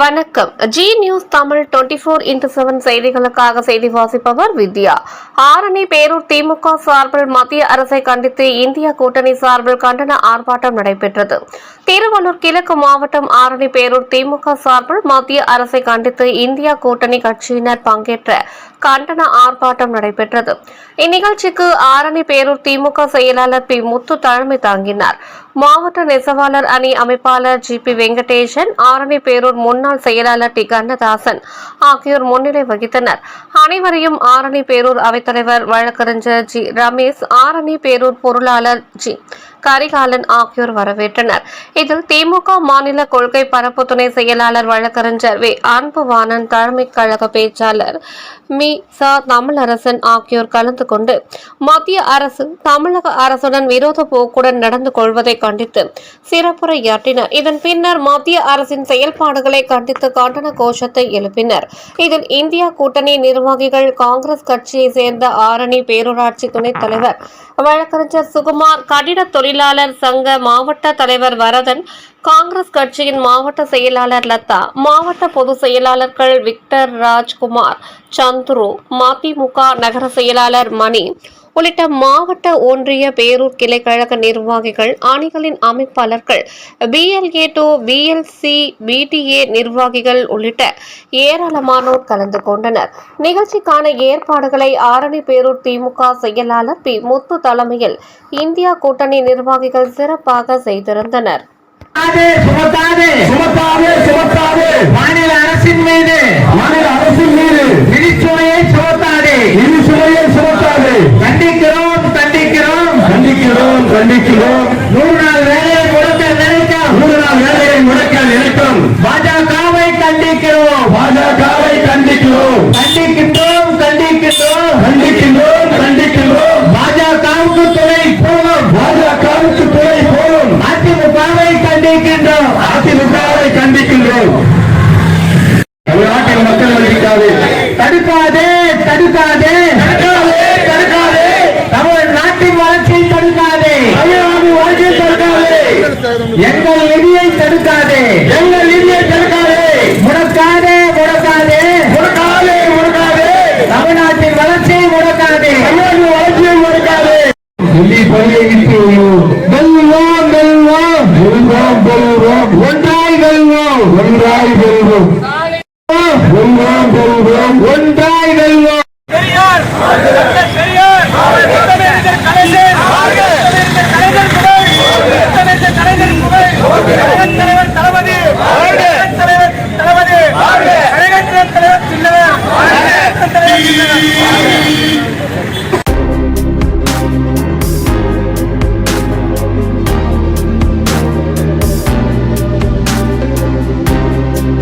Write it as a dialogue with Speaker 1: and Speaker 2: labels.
Speaker 1: வணக்கம். G news Tamil twenty four into seven செய்திகளுக்காக செய்தி வாசிப்பவர் வித்யா. ஆரணி பேரூர் திமுக சார்பில் மத்திய அரசை கண்டித்து இந்திய கூட்டணி சார்பில் கண்டன ஆர்ப்பாட்டம் நடைபெற்றது. திருவள்ளூர் கிழக்கு மாவட்டம் ஆரணி பேரூர் திமுக சார்பில் மத்திய அரசை கண்டித்து இந்திய கூட்டணி கட்சியினர் பங்கேற்ற கண்டன ஆர்ப்பாட்டம் நடைபெற்றது. இந்நிகழ்ச்சிக்கு ஆரணி பேரூர் திமுக செயலாளர் பி முத்து தலைமை தாங்கினார். மாவட்ட நெசவாளர் அணி அமைப்பாளர் ஜி பி வெங்கடேசன் ஆரணி பேரூர் முன்னாள் செயலாளர் டி கண்ணதாசன் ஆகியோர் முன்னிலை வகித்தனர். அனைவரையும் ஆரணி பேரூர் அவைத்தலைவர் வழக்கறிஞர் ஜி ரமேஷ் ஆரணி பேரூர் பொருளாளர் ஜி கரிகாலன் ஆகியோர் வரவேற்றனர். இதில் திமுக மாநில கொள்கை பரப்பு துணை செயலாளர் வழக்கறிஞர் வி. அன்புவானன் தலைமை கழக பேச்சாளர் மி. ச. தமிழரசன் ஆகியோர் கலந்து கொண்டு மத்திய அரசு தமிழக அரசுடன் விரோத போக்குடன் நடந்து கொள்வதை கண்டித்து சிறப்புரையாற்றினர் இதன் பின்னர் மத்திய அரசின் செயல்பாடுகளை கண்டித்து கண்டன கோஷத்தை எழுப்பினர். இதில் இந்தியா கூட்டணி நிர்வாகிகள் காங்கிரஸ் கட்சியை சேர்ந்த ஆரணி பேரூராட்சி துணைத் தலைவர் வழக்கறிஞர் சுகுமார் கட்டிட தொழிலாளர் சங்க மாவட்ட தலைவர் வரதன் காங்கிரஸ் கட்சியின் மாவட்ட செயலாளர் லதா மாவட்ட பொதுச் செயலாளர்கள் விக்டர் ராஜ்குமார் சந்துரு மதிமுக நகர செயலாளர் மணி உள்ளிட்ட மாவட்ட ஒன்றிய பேரூர் கிளை கழக நிர்வாகிகள் அணிகளின் அமைப்பாளர்கள் பிஎல்ஏ டு பிஎல்சி பிடிஏ நிர்வாகிகள் உள்ளிட்ட ஏராளமானோர் கலந்து கொண்டனர். நிகழ்ச்சிக்கான ஏற்பாடுகளை ஆரணி பேரூர் திமுக செயலாளர் பி. முத்து தலைமையில் இந்தியா கூட்டணி நிர்வாகிகள் சிறப்பாக செய்திருந்தனர்.
Speaker 2: மாநில கண்டிக்கிறோம் நூறு நாள் வேலையை கொடுக்க நினைக்கும்
Speaker 3: மூன்று நாள் வேலையை முடக்க நினைக்கும்
Speaker 2: பாஜகவை கண்டிக்கிறோம்.
Speaker 3: பாஜகவை கண்டிக்கிறோம்.
Speaker 2: கண்டிக்கின்றோம் கண்டிக்கின்றோம்.
Speaker 3: கண்டிக்கின்றோம் கண்டிக்கின்றோம்.
Speaker 2: பாஜகவுக்கு துணை போவோம்.
Speaker 3: பாஜகவுக்கு துணை போலும்
Speaker 2: அதிமுகவை கண்டிக்கின்றோம்.
Speaker 3: அதிமுகவை
Speaker 2: எங்கள் நிதியை தடுக்காதே.
Speaker 3: எங்கள் நிதியை தடுக்காதே.
Speaker 2: முடக்காதே முடக்காதே.
Speaker 3: முடக்காதே முடக்காதே.
Speaker 2: தமிழ்நாட்டின் வளர்ச்சியை முடக்காதே.
Speaker 3: தமிழ்நாட்டின் வளர்ச்சியை முடக்காதே. டெல்லி பள்ளியை
Speaker 2: விட்டு வெல்வோம் வெல்வோம். வெல்வோம் வெல்வோம். ஒன்றாய் வெல்வோம். ஒன்றாய் வெல்வோம். ஒன்றாய் வெல்வோம். Amén.